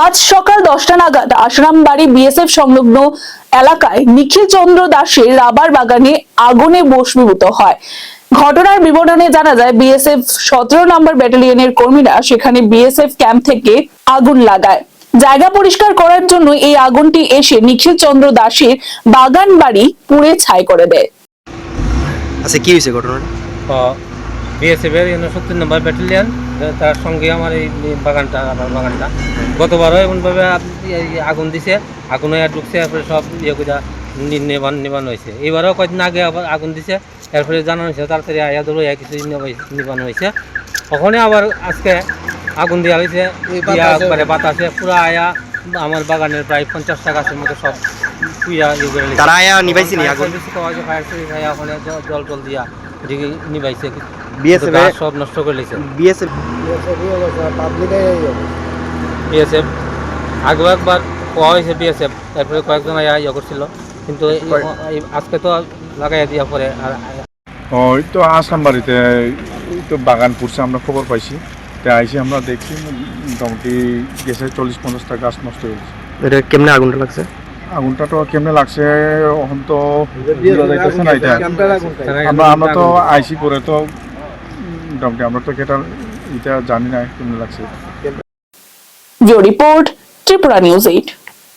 আজ সকাল দশটা নাগাদ আশরামবাড়ি বিএসএফ সংলগ্ন এলাকায় নিখিল চন্দ্র দাসের রাবার বাগানে আগুনে বস্মীভূত হয়। ঘটনার বিবরণে জানা যায় বিএসএফ সতেরো নম্বর ব্যাটালিয়নের কর্মীরা সেখানে বিএসএফ ক্যাম্প থেকে আগুন লাগায়। জায়গা পরিষ্কার করার জন্য এই আগুনটি এসে নিখিল চন্দ্র দাসের বাগান বাড়ি পুড়ে ছাই করে দেয়। আচ্ছা কি হয়েছে ঘটনাটা? বিএসএফের সত্তর নম্বর ব্যাটালিয়ান তার সঙ্গে আমার এই বাগানটা আমার বাগানটা। গতবারও এমনভাবে আগুন দিছে আগুন হয়ে ঢুকছে এরপরে সব ইয়ে করে নি- নিবান নিবান হয়েছে এবারও কয়েকদিন আগে আবার আগুন দিছে এরপরে জানানো হয়েছে তাড়াতাড়ি আয়া ধরো এক কিছু নিবান হয়েছে ওখানে আবার আজকে আগুন দেওয়া হয়েছে একবারে বাতাসে পুরো আয়া আমার বাগানের প্রায় পঞ্চাশটা গাছের মতো সব পুইয়া ইয়ে করে তারা আয়া নিভাইছে নি আগুন? ফায়ার সার্ভিস আয়া ওখানে জল টল দিয়া নিবাইছে। বিএসএফ সব নষ্ট করে লিছে বিএসএফ বিএসএফ আগেও একবার কোয়া হয়েছে বিএসএফ তারপরে কয়েকজন ইয়ে করছিল। কিন্তু আজকে তো লাগাই দিয়া পরে আর ও তো আসলাম বাড়িতে এই তো বাগান পুড়ছে আমরা খবর পাইছি। তো আইসি আমরা দেখছি মোটামুটি গেছে চল্লিশ পঞ্চাশটা গাছ নষ্ট হয়ে গেছে। এটা কেমনে আগুনটা লাগছে? আগুনটা তো কেমনে লাগছে এখন তো আমরা আমরা তো আইসি করে তো মোটামুটি আমরা তো এটা এটা জানি না কেমন লাগছে। Jio report Tripura news eight.